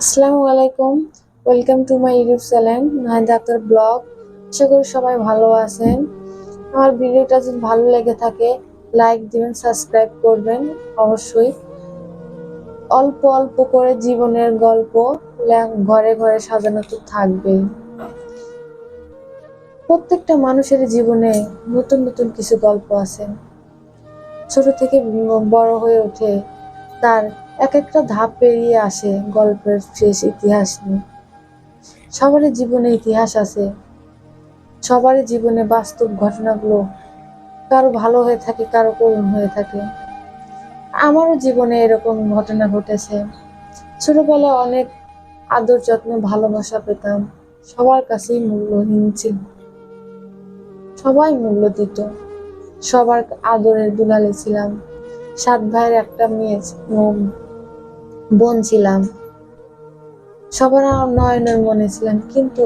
আসসালামু আলাইকুম। Welcome to my YouTube channel Nahid Akter blog আশা করি সবাই ভালো আছেন। আমার ভিডিওটা যদি ভালো লেগে থাকে লাইক দিবেন সাবস্ক্রাইব করবেন, অবশ্যই। অল্প অল্প করে জীবনের গল্প ঘরে ঘরে সাজানো তো থাকবে প্রত্যেকটা মানুষের জীবনে নতুন নতুন কিছু গল্প আছে। ছোট থেকে বড় হয়ে ওঠে তার এক একটা ধাপ পেরিয়ে আসে গল্পের শেষ ইতিহাস নিয়ে। সবারই জীবনে ইতিহাস আছে। সবারই জীবনে বাস্তব ঘটনাগুলো কারও ভালো হয়ে থাকে, কারও করুণ হয়ে থাকে। আমারও জীবনে এরকম ঘটনা ঘটেছে। ছোটবেলায় অনেক আদর, যত্ন, ভালোবাসা পেতাম। সবার কাছেই মূল্যহীন ছিল। সবাই মূল্য দিত। সবার আদরের দুলালে ছিলাম। সাত ভাইয়ের একটা মেয়ে বোন ছিলাম। সবার নয়নের মনে ছিলাম, কিন্তু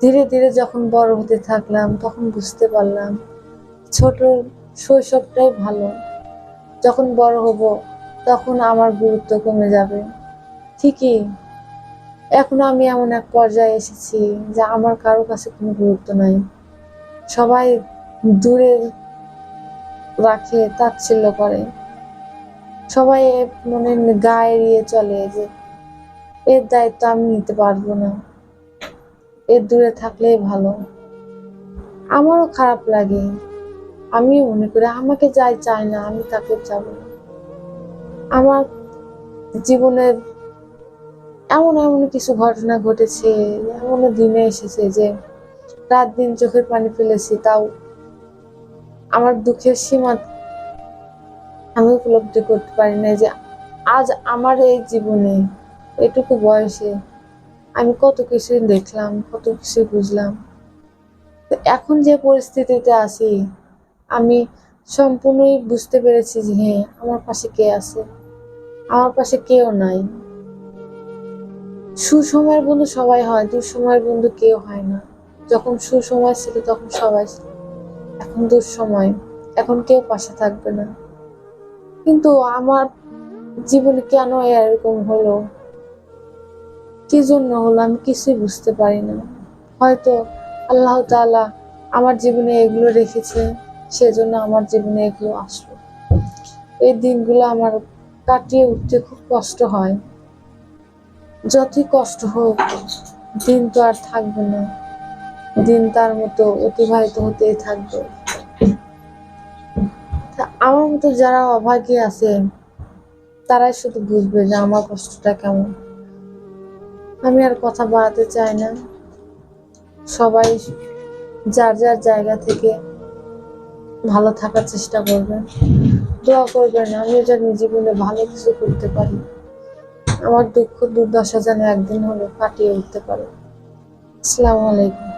ধীরে ধীরে যখন বড় হতে থাকলাম, তখন বুঝতে পারলাম ছোট শৈশবটাই ভালো। যখন বড় হব, তখন আমার গুরুত্ব কমে যাবে। ঠিকই, এখন আমি এমন এক পর্যায়ে এসেছি যে আমার কারও কাছে কোনো গুরুত্ব নাই। সবাই দূরে রাখে, তাচ্ছিল্য করে। সবাই মানে গা এড়িয়ে চলে যে এর দায়িত্ব আমি নিতে পারব না। এর দূরে থাকলেই ভালো। আমারও খারাপ লাগে। আমিও মনে করি আমাকে যাই চায় না, আমি তাকে যাব না। আমার জীবনের এমন এমন কিছু ঘটনা ঘটেছে এমন দিনে এসেছে যে রাত দিন চোখের পানি ফেলেছি, তাও আমার দুঃখের সীমা আমি উপলব্ধি করতে পারি না যে আজ আমার এই জীবনে এটুকু বয়সে আমি কত কিছু দেখলাম, কত কিছু বুঝলাম। তো এখন যে পরিস্থিতিতে আছি, আমি সম্পূর্ণই বুঝতে পেরেছি যে হ্যাঁ আমার পাশে কে আছে, আমার পাশে কেউ নাই। সুসময়ের বন্ধু সবাই হয়, দুঃসময়ের বন্ধু কেউ হয় না। যখন সুসময় ছিল তখন সবাই এখন দুঃসময়, এখন কেউ পাশে থাকবে না। কিন্তু আমার জীবনে কেন এরকম হলো? কি জন্য হলো? আমি কিছুই বুঝতে পারি না। হয়তো আল্লাহ তাআলা আমার জীবনে এগুলো রেখেছে, সেজন্য আমার জীবনে এগুলো আসলো। এই দিনগুলো আমার কাটিয়ে উঠতে খুব কষ্ট হয়। যতই কষ্ট হোক, দিন তো আর থাকবে না। দিন তার মতো অতিবাহিত হতেই থাকবে। আমার মতো যারা অভাগী আছে, তারাই শুধু বুঝবে যে আমার কষ্টটা কেমন। আমি আর কথা বাড়াতে চাই না। সবাই যার যার জায়গা থেকে ভালো থাকার চেষ্টা করবেন দোয়া করবেন, আমিও যেন জীবনে ভালো কিছু করতে পারি। আমার দুঃখ দুর্দশা যেন একদিন হলে কাটিয়ে উঠতে পারে। আসসালামু আলাইকুম।